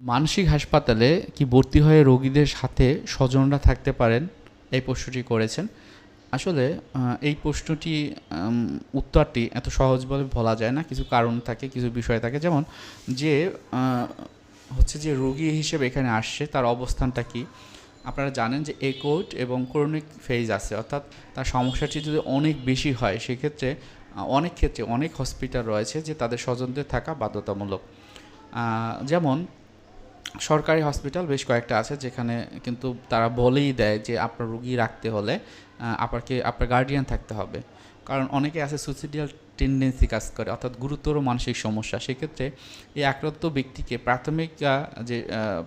মানসিক হাসপাতালে কি ভর্তি হয়ে রোগীদের সাথে স্বজনরা থাকতে পারেন? এই প্রশ্নটি করেছেন। আসলে এই প্রশ্নটি উত্তরটি এত সহজ বলে বলা যায় না। কিছু কারণ থাকে, কিছু বিষয় থাকে। যেমন যে হচ্ছে যে রোগী হিসেবে এখানে আসছে, তার অবস্থানটা কি? আপনারা জানেন যে একোট এবং ক্রনিক ফেজ আছে। অর্থাৎ তার সমস্যাটি যদি অনেক বেশি হয়, সেক্ষেত্রে অনেক ক্ষেত্রে অনেক হসপিটাল রয়েছে যে তাদের স্বজনদের থাকা বাধ্যতামূলক। যেমন সরকারি হসপিটাল বেশ কয়েকটা আছে যেখানে কিন্তু তারা বলেই দেয় যে আপনার রুগী রাখতে হলে আপনাকে, আপনার গার্ডিয়ান থাকতে হবে। কারণ অনেকে আছে সুইসিডিয়াল টেন্ডেন্সি কাজ করে, অর্থাৎ গুরুতর মানসিক সমস্যা। সেক্ষেত্রে এই আক্রান্ত ব্যক্তিকে প্রাথমিক যে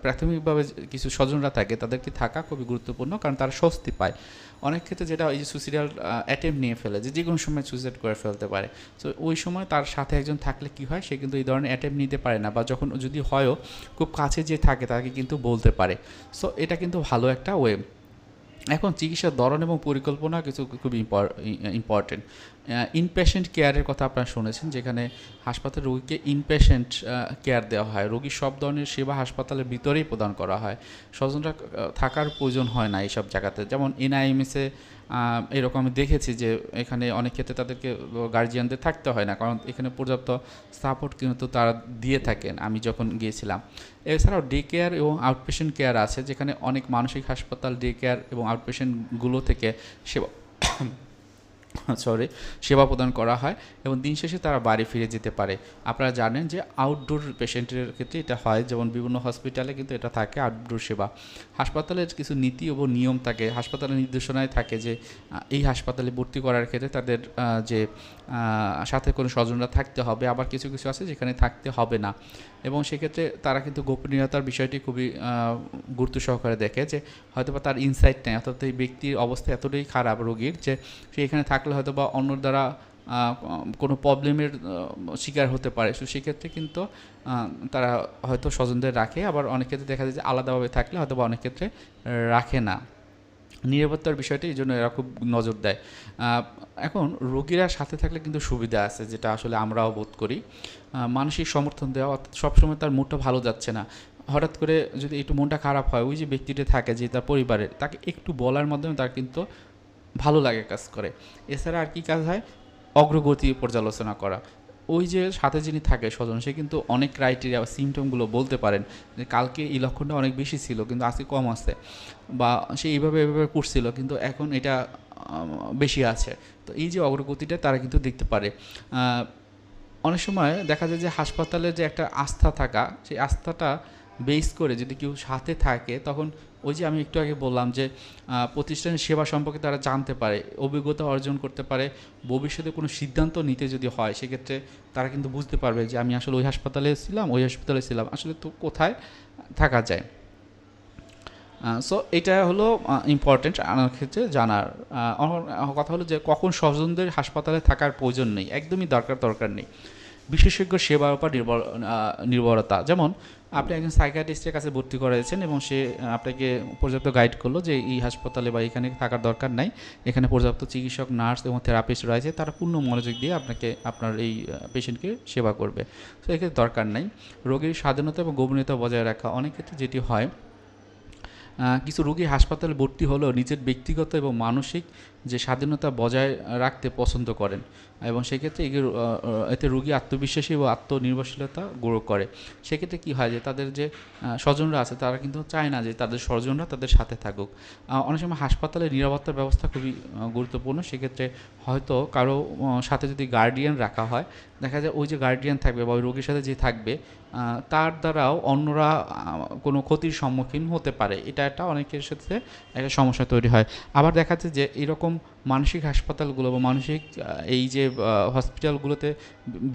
প্রাথমিকভাবে কিছু স্বজনরা থাকে, তাদেরকে থাকা খুবই গুরুত্বপূর্ণ, কারণ তারা স্বস্তি পায়। অনেক ক্ষেত্রে যেটা এই যে সুইসিডিয়াল অ্যাটেম্প নিয়ে ফেলে, যে যে কোনো সময় সুইসাইড করে ফেলতে পারে। তো ওই সময় তার সাথে একজন থাকলে কি হয়? সে কিন্তু এই ধরনের অ্যাটেম্প নিতে পারে না, বা যখন যদি হয়ও, খুব কাছে যে থাকে, তাকে কিন্তু বলতে পারে। সো এটা কিন্তু ভালো একটা ওয়ে এখন চিকিৎসার ধরন এবং পরিকল্পনা কিছু খুব ইম্পর্টেন্ট ইনপেশেন্ট কেয়ারের কথা আপনারা শুনেছেন, যেখানে হাসপাতাল রোগীকে ইনপেশেন্ট কেয়ার দেওয়া হয়। রোগীর সব ধরনের সেবা হাসপাতালের ভিতরেই প্রদান করা হয়। স্বজনরা থাকার প্রয়োজন হয় না এইসব জায়গাতে। যেমন এনআইএমএসে এরকম আমি দেখেছি যে এখানে অনেক ক্ষেত্রে তাদেরকে গার্জিয়ানদের থাকতে হয় না, কারণ এখানে পর্যাপ্ত সাপোর্ট কিন্তু তারা দিয়ে থাকেন, আমি যখন গিয়েছিলাম। এছাড়াও ডে কেয়ার এবং আউটপেশেন্ট কেয়ার আছে, যেখানে অনেক মানসিক হাসপাতাল ডে কেয়ার এবং আউটপেশেন্টগুলো থেকে সেবা সরি সেবা প্রদান করা হয় এবং দিন শেষে তারা বাড়ি ফিরে যেতে পারে। আপনারা জানেন যে আউটডোর পেশেন্টের ক্ষেত্রে এটা হয়, যেমন বিভিন্ন হসপিটালে কিন্তু এটা থাকে আউটডোর সেবা। হাসপাতালের কিছু নীতি এবং নিয়ম থাকে, হাসপাতালের নির্দেশনায় থাকে যে এই হাসপাতালে ভর্তি করার ক্ষেত্রে তাদের যে সাথে কোনো স্বজনরা থাকতে হবে, আবার কিছু কিছু আছে যেখানে থাকতে হবে না। এবং সেক্ষেত্রে তারা কিন্তু গোপনীয়তার বিষয়টি খুবই গুরুত্ব সহকারে দেখে যে হয়তো বা তার ইনসাইট নেই, অর্থাৎ এই ব্যক্তির অবস্থা এতটাই খারাপ রোগীর যে, সে এখানে থাকলে হয়তো বা অন্য দ্বারা কোনো প্রবলেমের শিকার হতে পারে। তো সেক্ষেত্রে কিন্তু তারা হয়তো স্বজনদের রাখে। আবার অনেক ক্ষেত্রে দেখা যায় যে আলাদাভাবে থাকলে হয়তো বা অনেক ক্ষেত্রে রাখে না। নিরাপত্তার বিষয়টি এই জন্য এরা খুব নজর দেয়। এখন রোগীরা সাথে থাকলে কিন্তু সুবিধা আছে, যেটা আসলে আমরাও বোধ করি। মানসিক সমর্থন দেওয়া, অর্থাৎ সবসময় তার মুডটা ভালো যাচ্ছে না। হঠাৎ করে যদি একটু মনটা খারাপ হয়, ওই যে ব্যক্তিটা থাকে, যে তার পরিবারের, তাকে একটু বলার মাধ্যমে তার কিন্তু ভালো লাগে কাজ করে। এছাড়া আর কি কাজ হয়? অগ্রগতি পর্যালোচনা করা। ওই যে সাথে যিনি থাকে স্বজন, সে কিন্তু অনেক ক্রাইটেরিয়া বা সিমটমগুলো বলতে পারেন যে কালকে এই লক্ষণটা অনেক বেশি ছিল, কিন্তু আজকে কম আছে। বা সে এইভাবে এইভাবে করছিল, কিন্তু এখন এটা বেশি আছে। তো এই যে অগ্রগতিটা তারা কিন্তু দেখতে পারে। অনেক সময় দেখা যায় যে হাসপাতালে যে একটা আস্থা থাকা, সেই আস্থাটা বেস করে যদি কেউ সাথে থাকে, তখন ওই যে আমি একটু আগে বললাম যে প্রতিষ্ঠানের সেবা সম্পর্কে তারা জানতে পারে, অভিজ্ঞতা অর্জন করতে পারে, ভবিষ্যতে কোনো সিদ্ধান্ত নিতে যদি হয়, সেক্ষেত্রে তারা কিন্তু বুঝতে পারবে যে আমি আসলে ওই হাসপাতালে ছিলাম, ওই হাসপাতালে ছিলাম। আসলে তো কোথায় থাকা যায়। সো এটা হলো ইম্পর্টেন্ট আমার ক্ষেত্রে জানার। কথা হলো যে, কখন স্বজনদের হাসপাতালে থাকার প্রয়োজন নেই, একদমই দরকার দরকার নেই। বিশেষজ্ঞ সেবার উপর নির্ভর নির্ভরতা। যেমন আপনি একজন সাইকিয়াট্রিস্টের কাছে ভর্তি করেছেন এবং সে আপনাকে পর্যাপ্ত গাইড করল যে এই হাসপাতালে বা এখানে থাকার দরকার নাই। এখানে পর্যাপ্ত চিকিৎসক, নার্স এবং থেরাপিস্ট রয়েছে। তারা পূর্ণ মনোযোগ দিয়ে আপনাকে, আপনার এই পেশেন্টকে সেবা করবে। তো এক্ষেত্রে দরকার নাই। রোগীর স্বাধীনতা এবং গোপনীয়তা বজায় রাখা অনেক ক্ষেত্রে যেটি হয় কিছু রোগী হাসপাতালে ভর্তি হলেও নিজের ব্যক্তিগত এবং মানসিক যে স্বাধীনতা বজায় রাখতে পছন্দ করেন এবং সেক্ষেত্রে এতে রোগী আত্মবিশ্বাসী ও আত্মনির্ভরশীলতা গ্রো করে। সেক্ষেত্রে কী হয় যে তাদের যে স্বজনরা আছে তারা কিন্তু চায় না যে তাদের স্বজনরা তাদের সাথে থাকুক। অনেক সময় হাসপাতালে নিরাপত্তার ব্যবস্থা খুবই গুরুত্বপূর্ণ। সেক্ষেত্রে হয়তো কারও সাথে যদি গার্ডিয়ান রাখা হয়, দেখা যায় ওই যে গার্ডিয়ান থাকবে বা ওই রোগীর সাথে যে থাকবে তার দ্বারাও অন্যরা কোনো ক্ষতির সম্মুখীন হতে পারে। এটা একটা অনেকের সাথে একটা সমস্যা তৈরি হয়। আবার দেখা যাচ্ছে যে এরকম মানসিক হাসপাতালগুলো বা মানসিক এই যে হসপিটালগুলোতে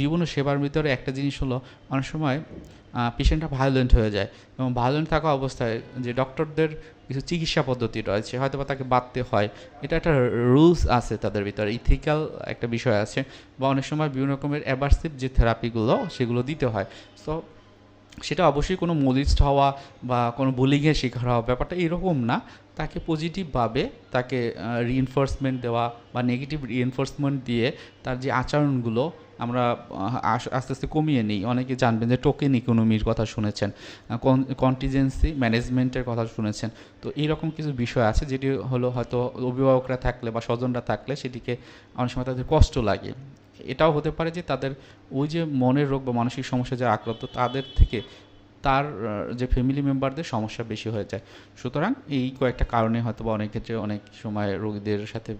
বিভিন্ন সেবার ভিতরে একটা জিনিস হলো, অনেক সময় পেশেন্টটা ভায়োলেন্ট হয়ে যায় এবং ভায়োলেন্ট থাকা অবস্থায় যে ডক্টরদের কিছু চিকিৎসা পদ্ধতি রয়েছে হয়তো বা তাকে বাঁধতে হয়, এটা একটা রুলস আছে তাদের ভিতরে ইথিক্যাল একটা বিষয় আছে বা অনেক সময় বিভিন্ন রকমের অ্যাবার্সিভ যে থেরাপিগুলো সেগুলো দিতে হয়। সো সেটা অবশ্যই কোনো মোলিস্ট হওয়া বা কোনো বুলিংয়ের শিকার হওয়া ব্যাপারটা এরকম না। তাকে পজিটিভভাবে তাকে রিএনফোর্সমেন্ট দেওয়া বা নেগেটিভ রিএনফোর্সমেন্ট দিয়ে তার যে আচরণগুলো আমরা আস্তে আস্তে কমিয়ে নিই। অনেকে জানবেন যে টোকেন ইকোনমির কথা শুনেছেন কন্টিজেন্সি ম্যানেজমেন্টের কথা শুনেছেন। তো এইরকম কিছু বিষয় আছে যেটি হলো হয়তো অভিভাবকরা থাকলে বা স্বজনরা থাকলে সেটিকে অনেক সময় তাদের কষ্ট লাগে। এটাও হতে পারে যে তাদের ওই যে মনের রোগ বা মানসিক সমস্যা যারা আক্রান্ত, তাদের থেকে তার যে ফ্যামিলি মেম্বারদের সমস্যা বেশি হয়ে যায়। সুতরাং এই কয়েকটা কারণে হয়তো বা অনেক ক্ষেত্রে অনেক সময় রোগীদের সাথে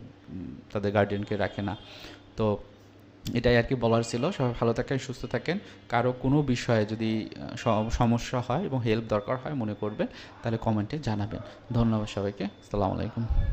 তাদের গার্ডিয়ানকে রাখে না। তো এটাই আর কি বলার ছিল। সবাই ভালো থাকেন, সুস্থ থাকেন। কারও কোনো বিষয়ে যদি সমস্যা হয় এবং হেল্প দরকার হয় মনে করবেন, তাহলে কমেন্টে জানাবেন। ধন্যবাদ সবাইকে। আসসালামু আলাইকুম।